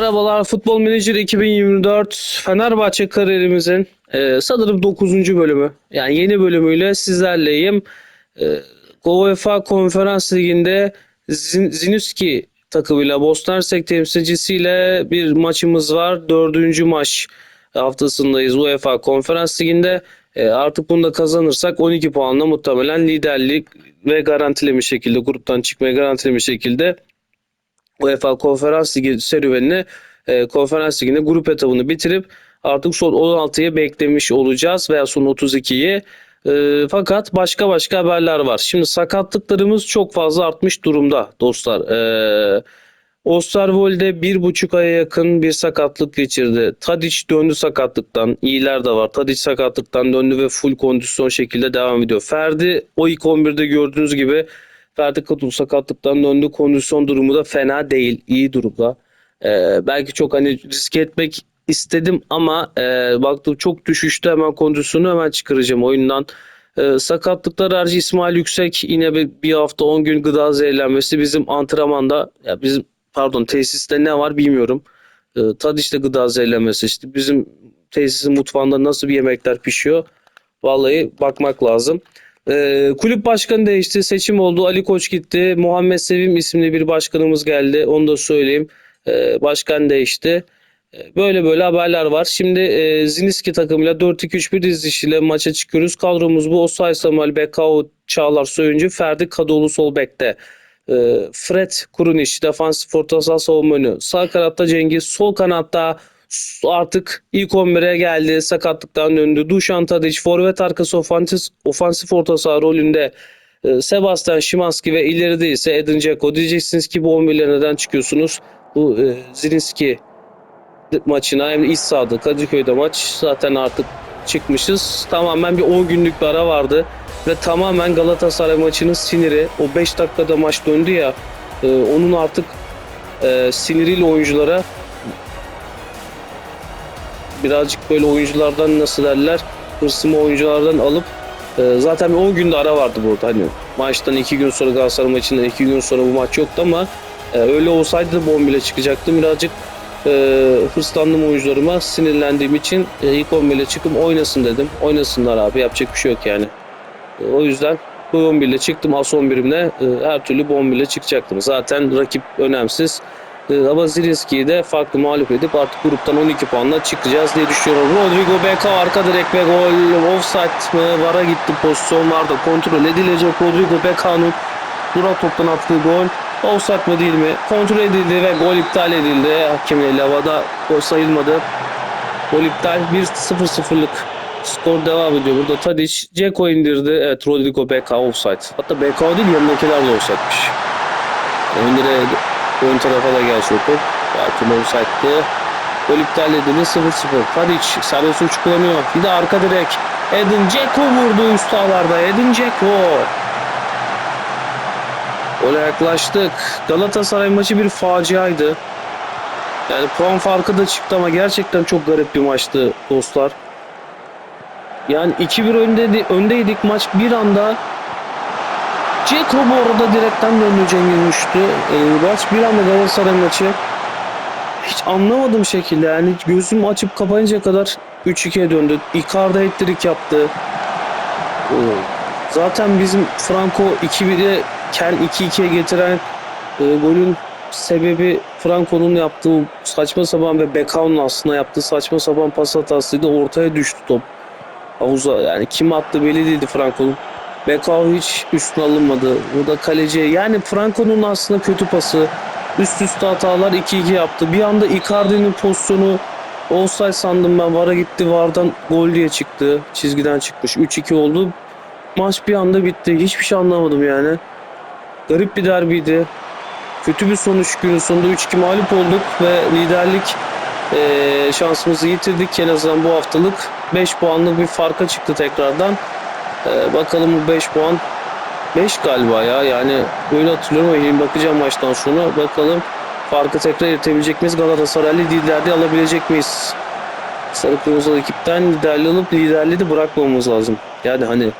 Merhabalar Futbol Manager 2024 Fenerbahçe kariyerimizin e, sanırım 9. bölümü. Yani yeni bölümüyle sizlerleyim. E, UEFA Konferans Ligi'nde Zin- Zinuski takımıyla Bosna Hersek temsilcisiyle bir maçımız var. Dördüncü maç haftasındayız UEFA Konferans Ligi'nde. E, artık bunu da kazanırsak 12 puanla muhtemelen liderlik ve garantilemiş şekilde gruptan çıkmaya garantilemiş şekilde UEFA Konferans Ligi serüvenini e, Konferans Ligi'nde grup etabını bitirip artık son 16'yı beklemiş olacağız veya son 32'yi. E, fakat başka başka haberler var. Şimdi sakatlıklarımız çok fazla artmış durumda dostlar. E, Osterwolde bir buçuk aya yakın bir sakatlık geçirdi. Tadic döndü sakatlıktan. İyiler de var. Tadic sakatlıktan döndü ve full kondisyon şekilde devam ediyor. Ferdi o ilk 11'de gördüğünüz gibi Ferdi Katul sakatlıktan döndü. Kondisyon durumu da fena değil. iyi durumda. Ee, belki çok hani riske etmek istedim ama e, baktım çok düşüştü. Hemen kondisyonu hemen çıkaracağım oyundan. Ee, sakatlıklar harici İsmail Yüksek yine bir, bir hafta 10 gün gıda zehirlenmesi bizim antrenmanda ya bizim pardon tesiste ne var bilmiyorum. Ee, Tadiç'te gıda zehirlenmesi işte bizim tesisin mutfağında nasıl bir yemekler pişiyor vallahi bakmak lazım. Ee, kulüp başkanı değişti. Seçim oldu. Ali Koç gitti. Muhammed Sevim isimli bir başkanımız geldi. Onu da söyleyeyim. Ee, başkan değişti. Ee, Böyle böyle haberler var. Şimdi e, Ziniski takımıyla 4-2-3-1 dizilişiyle maça çıkıyoruz. Kadromuz bu. Osay Samuel, Bekao, Çağlar Soyuncu, Ferdi Kadıoğlu sol bekte. Ee, Fred Kurunic, defansif orta saha savunma önü. Sağ kanatta Cengiz, sol kanatta artık ilk 11'e geldi. Sakatlıktan döndü. Dušan Tadić forvet arkası ofansif, ofansif orta saha rolünde e, Sebastian Szymanski ve ileride ise Edin Dzeko. Diyeceksiniz ki bu 11'lere neden çıkıyorsunuz? Bu e, Zilinski maçına hem iç sahada Kadıköy'de maç zaten artık çıkmışız. Tamamen bir 10 günlük bir ara vardı ve tamamen Galatasaray maçının siniri o 5 dakikada maç döndü ya e, onun artık e, siniriyle oyunculara birazcık böyle oyunculardan nasıl derler hırsımı oyunculardan alıp e, zaten bir 10 günde ara vardı burada hani maçtan 2 gün sonra Galatasaray maçından 2 gün sonra bu maç yoktu ama e, öyle olsaydı da bomb bile çıkacaktım. Birazcık e, hırslandım oyuncularıma sinirlendiğim için e, ilk 11 ile çıkıp oynasın dedim. Oynasınlar abi yapacak bir şey yok yani. E, o yüzden bu 11 ile çıktım. As 11'imle e, her türlü 11 ile çıkacaktım. Zaten rakip önemsiz Ama Zilinski'yi de farklı mağlup edip artık gruptan 12 puanla çıkacağız diye düşünüyorum. Rodrigo Beka arka direk ve gol. Offside mı? Vara gitti pozisyon vardı. Kontrol edilecek Rodrigo Beka'nın durak toptan attığı gol. Offside mı değil mi? Kontrol edildi ve gol iptal edildi. Hakem eli havada gol sayılmadı. Gol iptal 1-0-0'lık skor devam ediyor. Burada Tadic Ceko indirdi. Evet Rodrigo Beka offside. Hatta Beka değil yanındakiler de offside'miş. Öndere Ön tarafa da gelse o top. Belki offside'dı. Gol iptal edildi 0-0. Tadic serbest uç kullanıyor. Bir de arka direk. Edin Dzeko vurdu üst ağlarda. Edin Dzeko. Gole yaklaştık. Galatasaray maçı bir faciaydı. Yani puan farkı da çıktı ama gerçekten çok garip bir maçtı dostlar. Yani 2-1 önde, öndeydik maç bir anda Ceko bu arada direkten döndü Cengiz uçtu. E, maç bir anda Galatasaray maçı. Hiç anlamadığım şekilde yani gözüm açıp kapayınca kadar 3-2'ye döndü. Icardi hat yaptı. E, zaten bizim Franco 2-1'e Ken 2-2'ye getiren e, golün sebebi Franco'nun yaptığı saçma sapan ve Bekao'nun aslında yaptığı saçma sapan pas hatasıydı. Ortaya düştü top. Havuza yani kim attı belli değildi Franco'nun. Bekao hiç üstüne alınmadı. Burada kaleci yani Franco'nun aslında kötü pası. Üst üste hatalar 2-2 yaptı. Bir anda Icardi'nin pozisyonu offside sandım ben. Vara gitti. Vardan gol diye çıktı. Çizgiden çıkmış. 3-2 oldu. Maç bir anda bitti. Hiçbir şey anlamadım yani. Garip bir derbiydi. Kötü bir sonuç günün sonunda 3-2 mağlup olduk ve liderlik eee, şansımızı yitirdik. En azından bu haftalık 5 puanlık bir farka çıktı tekrardan. Ee, bakalım bu 5 puan. 5 galiba ya. Yani böyle hatırlıyorum ama bakacağım maçtan sonra. Bakalım farkı tekrar eritebilecek miyiz? Galatasaraylı liderliği alabilecek miyiz? Sarı Kırmızı ekipten liderliği alıp liderliği de bırakmamamız lazım. Yani hani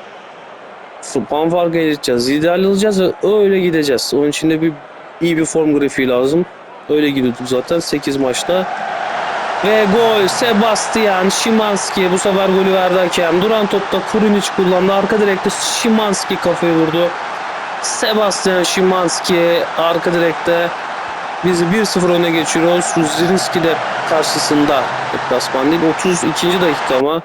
puan farkı eriteceğiz liderliği alacağız ve öyle gideceğiz. Onun için de bir iyi bir form grafiği lazım. Öyle gidiyorduk zaten. 8 maçta. Ve gol Sebastian Szymanski bu sefer golü verdi hakem. Duran topta Kurunic kullandı. Arka direkte Szymanski kafayı vurdu. Sebastian Szymanski arka direkte bizi 1-0 öne geçiriyoruz. Zirinski de karşısında deplasman değil. 32. dakika ama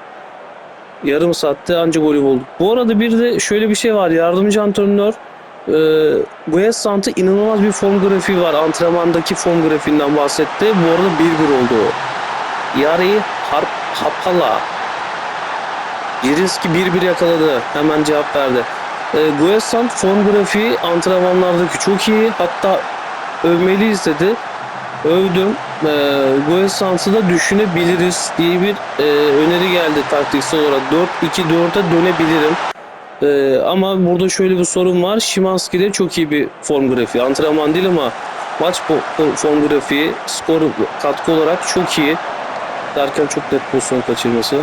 yarım saatte anca golü bulduk. Bu arada bir de şöyle bir şey var. Yardımcı antrenör e, Guessant'ı inanılmaz bir form grafiği var. Antrenmandaki form grafiğinden bahsetti. Bu arada 1-1 oldu. Yari Harp Hapala. Zirinski 1-1 yakaladı. Hemen cevap verdi. E, Guessant form grafiği antrenmanlardaki çok iyi. Hatta övmeliyiz dedi. Övdüm. E, Guessant'ı da düşünebiliriz diye bir e, öneri geldi taktiksel olarak. 4-2-4'e dönebilirim. E, ama burada şöyle bir sorun var. Şimanski'de çok iyi bir form grafiği. Antrenman değil ama maç form grafiği, skor katkı olarak çok iyi. Derken çok net pozisyon kaçırması.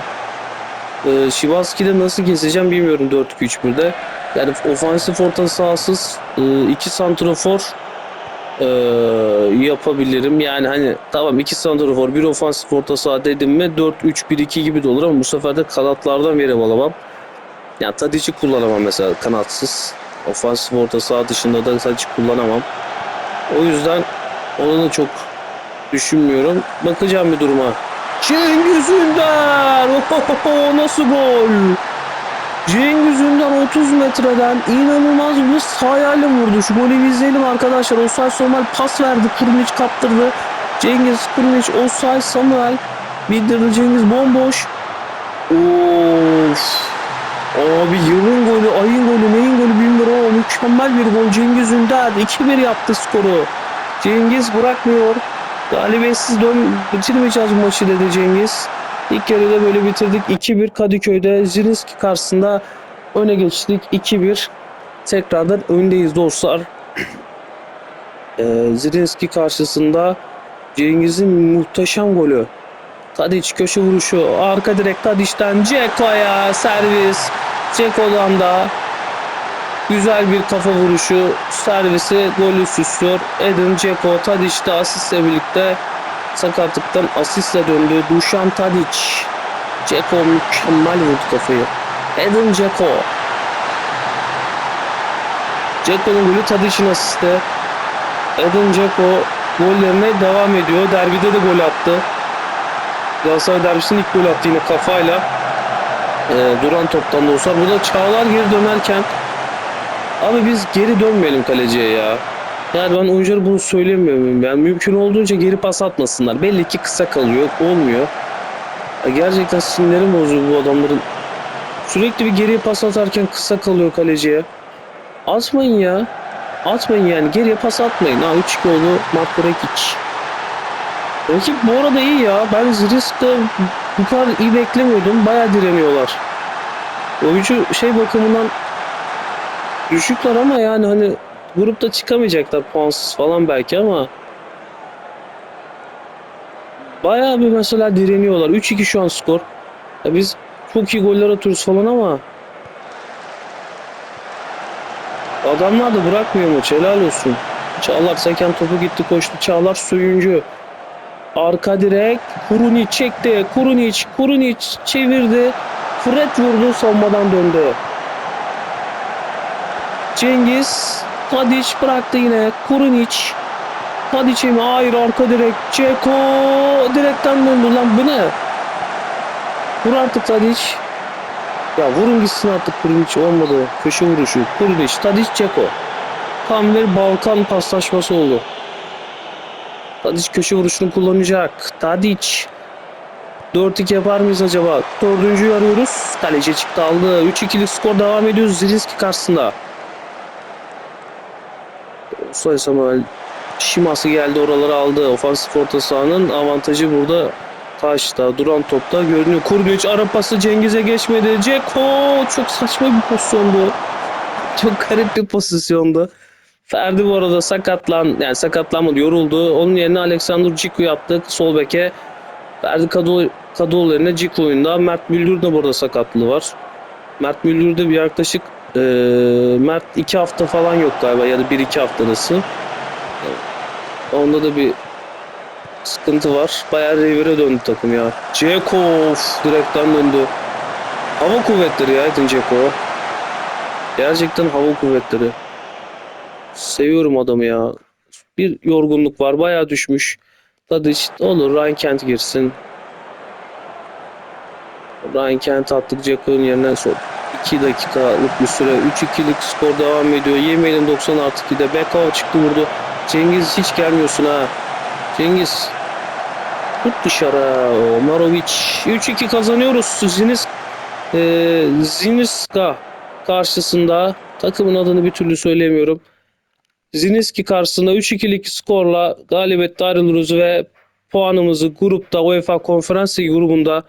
E, Şimanski'de nasıl keseceğim bilmiyorum 4-2-3-1'de. Yani ofansif orta sahasız e, iki santrafor e, yapabilirim. Yani hani tamam iki santrafor bir ofansif orta saha dedim mi 4-3-1-2 gibi de olur ama bu sefer de kanatlardan verim alamam. Yani Tadic'i kullanamam mesela kanatsız. Ofansif orta saha dışında da Tadic kullanamam. O yüzden onu da çok düşünmüyorum. Bakacağım bir duruma. Cengiz Ünder! Ohoho, nasıl gol? Cengiz Ünder 30 metreden inanılmaz bir sayayla vurdu. Şu golü izleyelim arkadaşlar. Osay Samuel pas verdi. Kurnic kaptırdı. Cengiz Kurnic, Osay Samuel bildirdi. Cengiz bomboş. Of. Abi yılın golü, ayın golü, neyin golü bilmiyorum ama mükemmel bir gol. Cengiz Ünder 2-1 yaptı skoru. Cengiz bırakmıyor. Galibiyetsiz dön bitirmeyeceğiz bu maçı dedi Cengiz. İlk yarıda böyle bitirdik. 2-1 Kadıköy'de Zirinski karşısında öne geçtik. 2-1 tekrardan öndeyiz dostlar. Ee, Zirinski karşısında Cengiz'in muhteşem golü. Tadic köşe vuruşu. Arka direkt Tadic'ten Ceko'ya servis. Ceko'dan da güzel bir kafa vuruşu. Servisi golü süslüyor. Edin Ceko Tadic de asistle birlikte sakatlıktan asistle döndü. Dušan Tadic. Ceko mükemmel vurdu kafayı. Edin Ceko. Ceko'nun golü Tadic'in asisti. Edin Ceko gollerine devam ediyor. Derbide de gol attı. Galatasaray derbisinin ilk gol attı yine kafayla. Ee, duran toptan da olsa. Burada Çağlar geri dönerken Abi biz geri dönmeyelim kaleciye ya. Yani ben oyunculara bunu söylemiyor muyum? Yani mümkün olduğunca geri pas atmasınlar. Belli ki kısa kalıyor. Olmuyor. Ya gerçekten sinirlerim bozuyor bu adamların. Sürekli bir geriye pas atarken kısa kalıyor kaleciye. Atmayın ya. Atmayın yani. Geriye pas atmayın. Ha 3-2 oldu. Marko Rekic. Rakip bu arada iyi ya. Ben Zirisk'te bu kadar iyi beklemiyordum. Baya direniyorlar. Oyuncu şey bakımından düşükler ama yani hani grupta çıkamayacaklar puansız falan belki ama bayağı bir mesela direniyorlar. 3-2 şu an skor. Ya biz çok iyi goller atıyoruz falan ama adamlar da bırakmıyor maçı. Helal olsun. Çağlar seken topu gitti koştu. Çağlar suyuncu. Arka direk. Kurunic çekti. Kurunic. Kurunic çevirdi. Fred vurdu. Savunmadan döndü. Cengiz. Tadic bıraktı yine. Kurunic. Tadic'e mi? Hayır arka direk. Ceko. Direkten döndü lan bu ne? Vur artık Tadic. Ya vurun gitsin artık Kurunic olmadı. Köşe vuruşu. Kurunic. Tadic Ceko. Tam bir Balkan paslaşması oldu. Tadic köşe vuruşunu kullanacak. Tadic. 4-2 yapar mıyız acaba? Dördüncüyü arıyoruz. Kaleci çıktı aldı. 3-2'lik skor devam ediyor Zirinski karşısında. Soy Samuel Şiması geldi oraları aldı. Ofansif orta sahanın avantajı burada taşta. Duran topta görünüyor. Kurguç ara pası Cengiz'e geçmedi. Ceko çok saçma bir pozisyondu. Çok garip bir pozisyondu. Ferdi bu arada sakatlan yani sakatlanmadı yoruldu. Onun yerine Alexander Ciku yaptı sol beke. Ferdi Kadıoğlu, Kadıoğlu yerine Ciku oyunda. Mert Müldür de burada sakatlığı var. Mert Müldür'de bir yaklaşık eee Mert 2 hafta falan yok galiba ya da 1-2 hafta arası. Onda da bir sıkıntı var. Bayağı revire döndü takım ya. Ceko of, direkten döndü. Hava kuvvetleri ya Edin Dzeko. Gerçekten hava kuvvetleri. Seviyorum adamı ya. Bir yorgunluk var. Bayağı düşmüş. Tadic olur. Ryan Kent girsin. Ryan Kent attık Ceko'nun yerine son 2 dakikalık bir süre 3-2'lik skor devam ediyor. Yemeyelim 90 artı 2'de. Bekao çıktı vurdu. Cengiz hiç gelmiyorsun ha. Cengiz tut dışarı. Omarovic 3-2 kazanıyoruz. Ziniz e, Ziniska karşısında takımın adını bir türlü söyleyemiyorum. Ziniski karşısında 3-2'lik skorla galibiyette ayrılıyoruz ve puanımızı grupta UEFA Konferans Ligi grubunda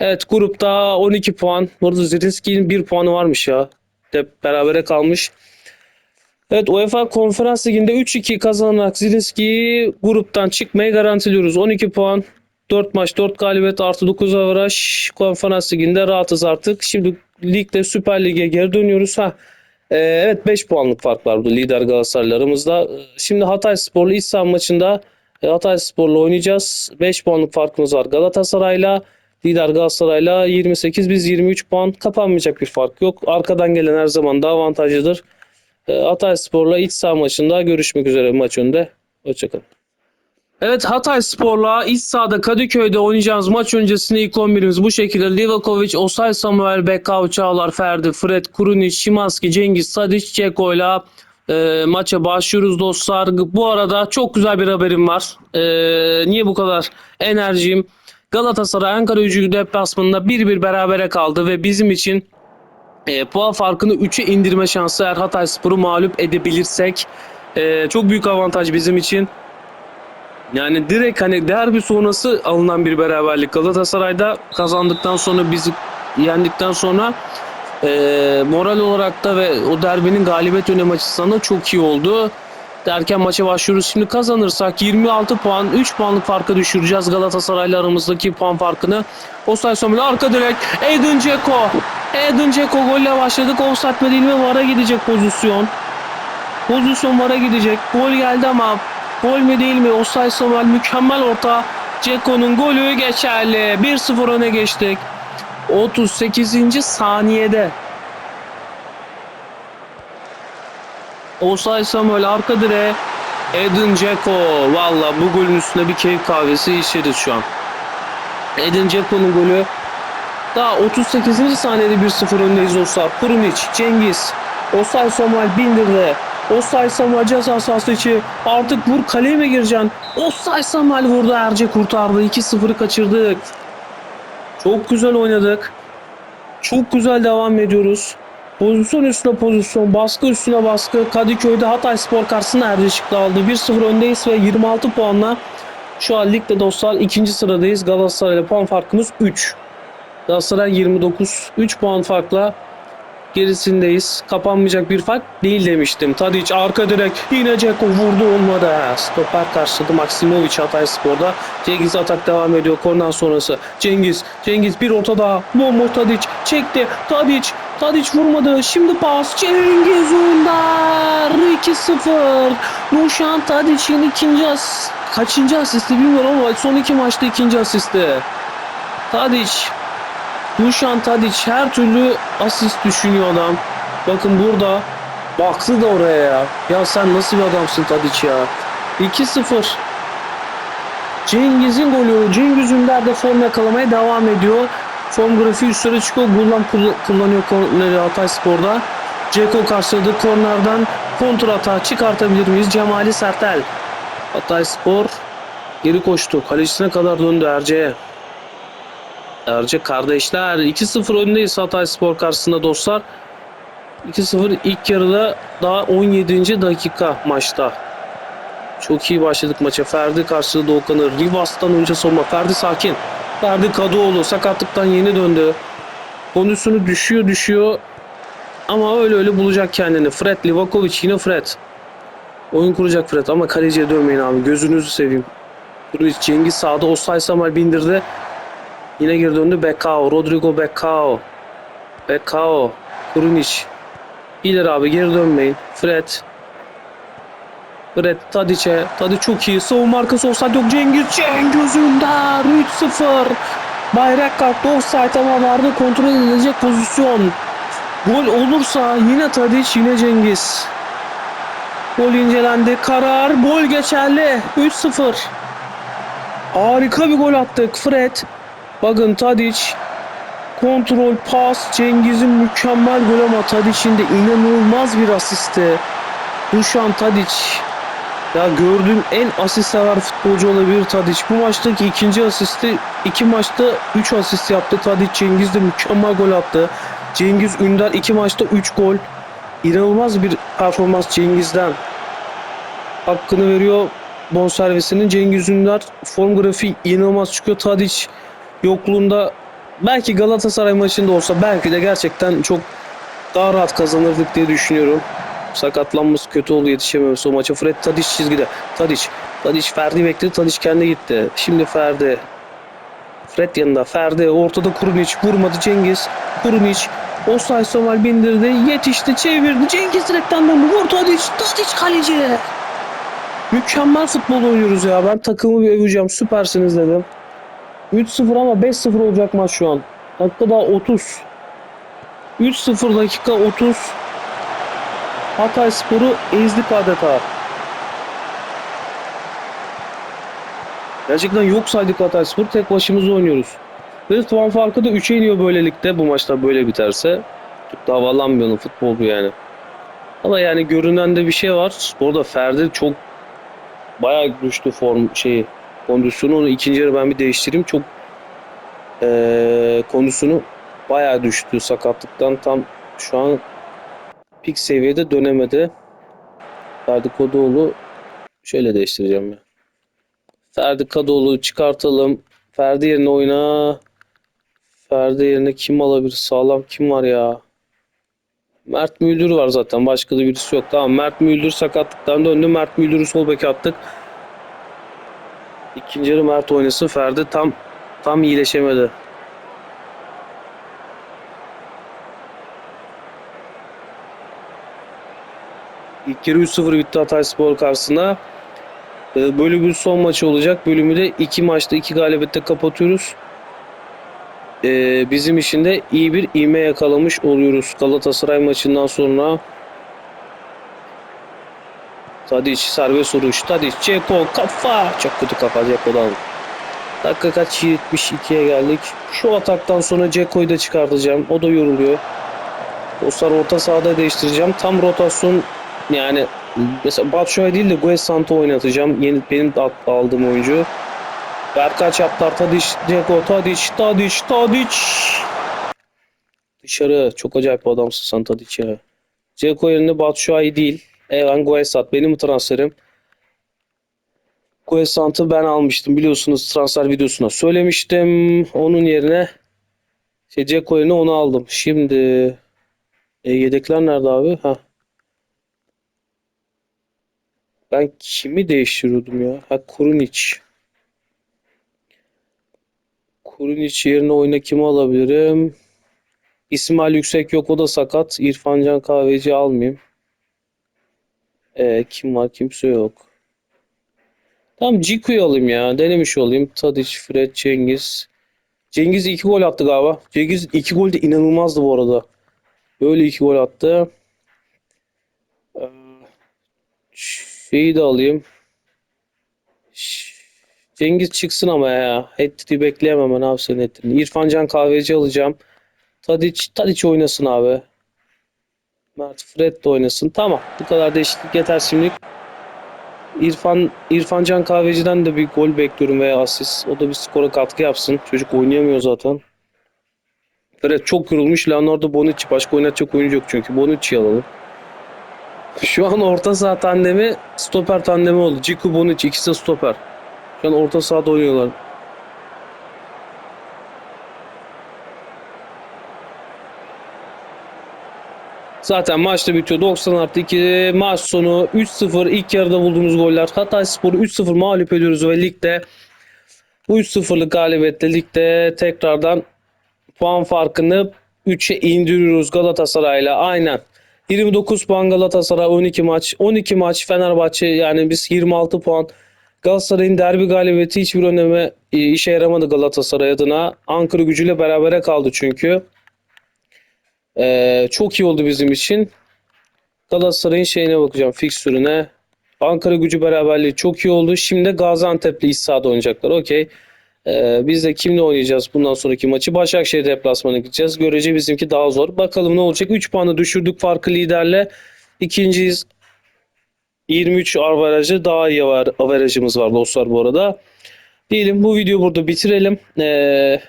Evet grupta 12 puan. Burada Zirinski'nin 1 puanı varmış ya. De berabere kalmış. Evet UEFA Konferans Ligi'nde 3-2 kazanarak Zirinski'yi gruptan çıkmayı garantiliyoruz. 12 puan. 4 maç 4 galibiyet artı 9 avaraj. Konferans Ligi'nde rahatız artık. Şimdi ligde Süper Lig'e geri dönüyoruz. Ha. Ee, evet 5 puanlık fark var burada lider Galatasaraylarımızda. Şimdi Hatay Spor'la iç saha maçında e, Hatay Spor'la oynayacağız. 5 puanlık farkımız var Galatasaray'la. Lider Galatasaray'la 28 biz 23 puan kapanmayacak bir fark yok. Arkadan gelen her zaman daha avantajlıdır. E, Hatay Spor'la iç saha maçında görüşmek üzere maç önünde. Hoşçakalın. Evet Hatay Spor'la iç sahada Kadıköy'de oynayacağımız maç öncesinde ilk 11'imiz bu şekilde. Livakovic, Osay Samuel, Bekao, Çağlar, Ferdi, Fred, Kurunic, Şimanski, Cengiz, Sadic, Ceko'yla e, maça başlıyoruz dostlar. Bu arada çok güzel bir haberim var. E, niye bu kadar enerjiyim? Galatasaray Ankara gücü deplasmanında 1-1 berabere kaldı ve bizim için e, puan farkını 3'e indirme şansı eğer Hatay Spor'u mağlup edebilirsek e, çok büyük avantaj bizim için. Yani direkt hani derbi sonrası alınan bir beraberlik Galatasaray'da kazandıktan sonra bizi yendikten sonra e, moral olarak da ve o derbinin galibiyet önemi açısından da çok iyi oldu. Derken maça başlıyoruz. Şimdi kazanırsak 26 puan 3 puanlık farka düşüreceğiz Galatasaray'la aramızdaki puan farkını. Offside sonunda arka direk Edin Dzeko. Edin Dzeko golle başladık. Offside mi değil mi? Vara gidecek pozisyon. Pozisyon vara gidecek. Gol geldi ama gol mü değil mi? Offside Samuel mükemmel orta. Ceko'nun golü geçerli. 1-0 öne geçtik. 38. saniyede Osay Samuel arka direğe Edin Dzeko valla bu golün üstüne bir keyif kahvesi içeriz şu an. Edin Dzeko'nun golü daha 38. saniyede 1-0 öndeyiz dostlar. Kurunic, Cengiz, Osay Samuel bindirdi. Osay Samuel ceza sahası içi. Artık vur kaleye mi gireceksin? Osay Samuel vurdu Erce kurtardı. 2-0'ı kaçırdık. Çok güzel oynadık. Çok güzel devam ediyoruz. Pozisyon üstüne pozisyon, baskı üstüne baskı. Kadıköy'de Hatay Spor karşısında Erdişik'le aldı. 1-0 öndeyiz ve 26 puanla şu an ligde dostlar ikinci sıradayız. Galatasaray ile puan farkımız 3. Galatasaray 29. 3 puan farkla gerisindeyiz. Kapanmayacak bir fark değil demiştim. Tadic arka direk yine Ceko vurdu olmadı. Stoper karşıladı Maksimovic Hatay Spor'da. Cengiz atak devam ediyor korner sonrası. Cengiz, Cengiz bir orta daha. Bomboş Tadic çekti. Tadic, Tadic vurmadı. Şimdi pas Cengiz Ünder 2-0. Nuşan Tadic'in ikinci as kaçıncı asisti bilmiyorum ama son iki maçta ikinci asisti. Tadic Dušan Tadic her türlü asist düşünüyor adam. Bakın burada baktı da oraya ya. Ya sen nasıl bir adamsın Tadic ya. 2-0. Cengiz'in golü. Cengiz Ünder de form yakalamaya devam ediyor. Form grafiği üstlere çıkıyor. Gulam kullanıyor korneri Hatay Spor'da. Ceko karşıladı. Kornerden kontra hata çıkartabilir miyiz? Cemali Sertel. Hatay Spor geri koştu. Kalecisine kadar döndü Erce'ye. Erce kardeşler 2-0 öndeyiz Hatay Spor karşısında dostlar. 2-0 ilk yarıda daha 17. dakika maçta. Çok iyi başladık maça. Ferdi karşıladı Okan'ı. Rivas'tan önce sonma. Ferdi sakin. Ferdi Kadıoğlu sakatlıktan yeni döndü. Kondisyonu düşüyor düşüyor. Ama öyle öyle bulacak kendini. Fred Livakovic yine Fred. Oyun kuracak Fred ama kaleciye dönmeyin abi. Gözünüzü seveyim. Kurunic Cengiz sağda Osay Samuel bindirdi. Yine geri döndü Bekao. Rodrigo Bekao. Bekao. Kurunic. İleri abi geri dönmeyin. Fred. Fred Tadiç'e. Tadiç çok iyi. Savunma arkası offside yok. Cengiz Cengiz Ünder 3-0. Bayrak kalktı offside ama vardı kontrol edilecek pozisyon. Gol olursa yine Tadiç yine Cengiz. Gol incelendi. Karar. Gol geçerli. 3-0. Harika bir gol attık. Fred. Bakın Tadiç. Kontrol, pas, Cengiz'in mükemmel gol ama Tadiç'in de inanılmaz bir asisti. Dušan Tadić. Ya gördüğüm en asist sever futbolcu olabilir Tadić. Bu maçtaki ikinci asisti, iki maçta 3 asist yaptı. Tadić Cengiz de mükemmel gol attı. Cengiz Ünder iki maçta 3 gol. İnanılmaz bir performans Cengiz'den. Hakkını veriyor bonservisinin. Cengiz Ünder form grafiği inanılmaz çıkıyor. Tadić yokluğunda belki Galatasaray maçında olsa belki de gerçekten çok daha rahat kazanırdık diye düşünüyorum. Sakatlanması kötü oldu yetişememesi o maça. Fred Tadic çizgide. Tadic. Tadic Ferdi bekledi. Tadic kendi gitti. Şimdi Ferdi. Fred yanında. Ferdi. Ortada Kurunic. Vurmadı Cengiz. Kurunic. Osay Somal bindirdi. Yetişti. Çevirdi. Cengiz direkten döndü. Vur Tadic. Tadic kaleci. Mükemmel futbol oynuyoruz ya. Ben takımı bir öveceğim. Süpersiniz dedim. 3-0 ama 5-0 olacak maç şu an. Dakika daha 30. 3-0 dakika 30. Hatay Sporu ezdik adeta. Gerçekten yok saydık Hatay Spor. Tek başımıza oynuyoruz. Ve puan farkı da 3'e iniyor böylelikle. Bu maçta böyle biterse. Çok da havalanmayalım futbol bu yani. Ama yani görünen de bir şey var. Orada Ferdi çok bayağı güçlü form şeyi kondisyonu onu ikinci yarı ben bir değiştireyim. Çok eee kondisyonu bayağı düştü sakatlıktan tam şu an pik seviyede dönemedi. Ferdi Kadıoğlu şöyle değiştireceğim ya. Ferdi Kadıoğlu çıkartalım. Ferdi yerine oyna. Ferdi yerine kim alabilir? Sağlam kim var ya? Mert Müldür var zaten. Başka da birisi yok. Tamam Mert Müldür sakatlıktan döndü. Mert Müldür'ü sol beke attık. İkinci yarı Mert oynasın. Ferdi tam tam iyileşemedi. İlk yarı 3-0 bitti Hatayspor karşısında. Ee, Bölümün son maçı olacak. Bölümü de iki maçta iki galibiyette kapatıyoruz. Ee, bizim için de iyi bir ivme yakalamış oluyoruz Galatasaray maçından sonra. Tadic serbest vuruş. Tadic, Ceko kafa. Çok kötü kafa Ceko'dan. Dakika kaç? 72'ye geldik. Şu ataktan sonra Ceko'yu da çıkartacağım. O da yoruluyor. Dostlar orta sahada değiştireceğim. Tam rotasyon yani mesela Batshuayi değil de Gues Santo oynatacağım. Yeni benim aldığım oyuncu. Berkaç yaptılar. Tadic, Ceko, Tadic, Tadic, Tadic. Dışarı. Çok acayip bir adamsın sen Tadic ya. Ceko yerine Batshuayi değil. Evan Guesat. Benim transferim. Guesant'ı ben almıştım. Biliyorsunuz transfer videosuna söylemiştim. Onun yerine şey, Ceko yerine onu aldım. Şimdi e, yedekler nerede abi? Ha. Ben kimi değiştiriyordum ya? Ha Kurunic. Kurunic yerine oyuna kimi alabilirim? İsmail Yüksek yok o da sakat. İrfan Can Kahveci almayayım. Ee, kim var? Kimse yok. Tamam Ciku'yu alayım ya. Denemiş olayım. Tadic, Fred, Cengiz. Cengiz iki gol attı galiba. Cengiz iki gol de inanılmazdı bu arada. Böyle iki gol attı. Ee, şeyi de alayım. Cengiz çıksın ama ya. Hat-trick'i bekleyemem ben abi senin hat-trick'ini. İrfan Can Kahveci alacağım. Tadic, Tadic oynasın abi. Mert Fred de oynasın. Tamam. Bu kadar değişiklik yeter şimdilik. İrfan İrfan Can Kahveci'den de bir gol bekliyorum veya asist. O da bir skora katkı yapsın. Çocuk oynayamıyor zaten. Fred çok yorulmuş. Leonardo Bonucci. Başka oynatacak oyuncu yok çünkü. Bonucci'yi alalım. Şu an orta saha tandemi stoper tandemi oldu. Ciku Bonucci ikisi de stoper. Şu an orta sahada oynuyorlar. Zaten maçta bitiyor. 90 artı 2 maç sonu 3-0 ilk yarıda bulduğumuz goller. Hatay Spor'u 3-0 mağlup ediyoruz ve ligde bu 3-0'lık galibiyetle ligde tekrardan puan farkını 3'e indiriyoruz Galatasaray'la. Aynen. 29 puan Galatasaray 12 maç. 12 maç Fenerbahçe yani biz 26 puan. Galatasaray'ın derbi galibiyeti hiçbir öneme e, işe yaramadı Galatasaray adına. Ankara gücüyle berabere kaldı çünkü. Ee, çok iyi oldu bizim için. Galatasaray'ın şeyine bakacağım fikstürüne. Ankara gücü beraberliği çok iyi oldu. Şimdi Gaziantep'le iç sahada oynayacaklar. Okey. Ee, biz de kimle oynayacağız bundan sonraki maçı? Başakşehir deplasmanı gideceğiz. Görece bizimki daha zor. Bakalım ne olacak? 3 puanı düşürdük farkı liderle. İkinciyiz. 23 averajı daha iyi var, averajımız var dostlar bu arada. Diyelim bu videoyu burada bitirelim. Ee,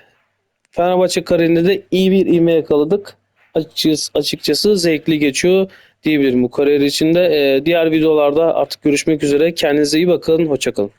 Fenerbahçe kariyerinde de iyi bir ivme yakaladık. Açıkçası, açıkçası zevkli geçiyor diyebilirim bu kariyer içinde. Ee, diğer videolarda artık görüşmek üzere. Kendinize iyi bakın. Hoşçakalın.